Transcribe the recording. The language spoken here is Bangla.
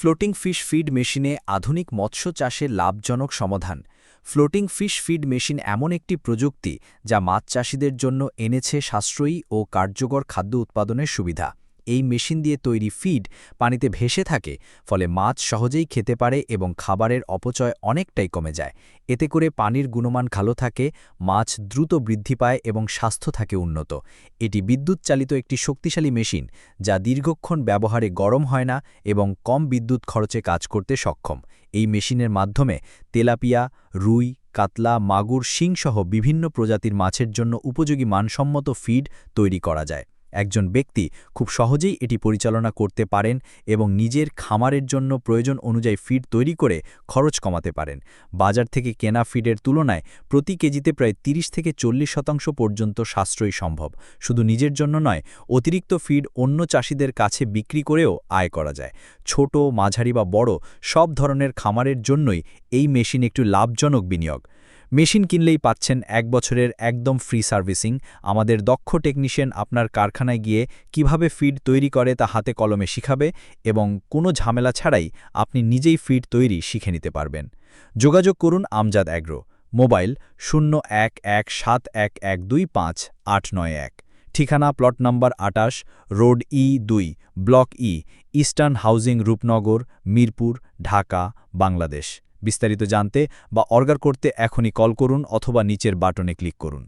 ফ্লোটিং ফিশ ফিড মেশিনে আধুনিক মৎস্য চাষে লাভজনক সমাধান। ফ্লোটিং ফিশ ফিড মেশিন এমন একটি প্রযুক্তি যা মাছ চাষিদের জন্য এনেছে সাশ্রয়ী ও কার্যকর খাদ্য উৎপাদনের সুবিধা। এই মেশিন দিয়ে তৈরি ফিড পানিতে ভেসে থাকে, ফলে মাছ সহজেই খেতে পারে এবং খাবারের অপচয় অনেকটাই কমে যায়। এতে করে পানির গুণমান ভালো থাকে, মাছ দ্রুত বৃদ্ধি পায় এবং স্বাস্থ্য থাকে উন্নত। এটি বিদ্যুৎ চালিত একটি শক্তিশালী মেশিন, যা দীর্ঘক্ষণ ব্যবহারে গরম হয় না এবং কম বিদ্যুৎ খরচে কাজ করতে সক্ষম। এই মেশিনের মাধ্যমে তেলাপিয়া, রুই, কাতলা, মাগুর, শিংসহ বিভিন্ন প্রজাতির মাছের জন্য উপযোগী মানসম্মত ফিড তৈরি করা যায়। একজন ব্যক্তি খুব সহজেই এটি পরিচালনা করতে পারেন এবং নিজের খামারের জন্য প্রয়োজন অনুযায়ী ফিড তৈরি করে খরচ কমাতে পারেন। বাজার থেকে কেনা ফিডের তুলনায় প্রতি কেজিতে প্রায় ৩০ থেকে চল্লিশ শতাংশ পর্যন্ত সাশ্রয়ী সম্ভব। শুধু নিজের জন্য নয়, অতিরিক্ত ফিড অন্য চাষিদের কাছে বিক্রি করেও আয় করা যায়। ছোট, মাঝারি বা বড় সব ধরনের খামারের জন্যই এই মেশিন একটু লাভজনক বিনিয়োগ। মেশিন কিনলেই পাচ্ছেন এক বছরের একদম ফ্রি সার্ভিসিং। আমাদের দক্ষ টেকনিশিয়ান আপনার কারখানায় গিয়ে কীভাবে ফিড তৈরি করে তা হাতে কলমে শিখাবে এবং কোনো ঝামেলা ছাড়াই আপনি নিজেই ফিড তৈরি শিখে নিতে পারবেন। যোগাযোগ করুন আমজাদ অ্যাগ্রো। মোবাইল শূন্য এক এক সাত এক এক দুই পাঁচ আট নয় এক। ঠিকানা, প্লট নম্বর আটাশ, রোড ই দুই, block E, eastern housing Rupnagar, Mirpur, Dhaka, Bangladesh. বিস্তারিত জানতে বা অর্ডার করতে এখনই কল করুন অথবা নিচের বাটনে ক্লিক করুন।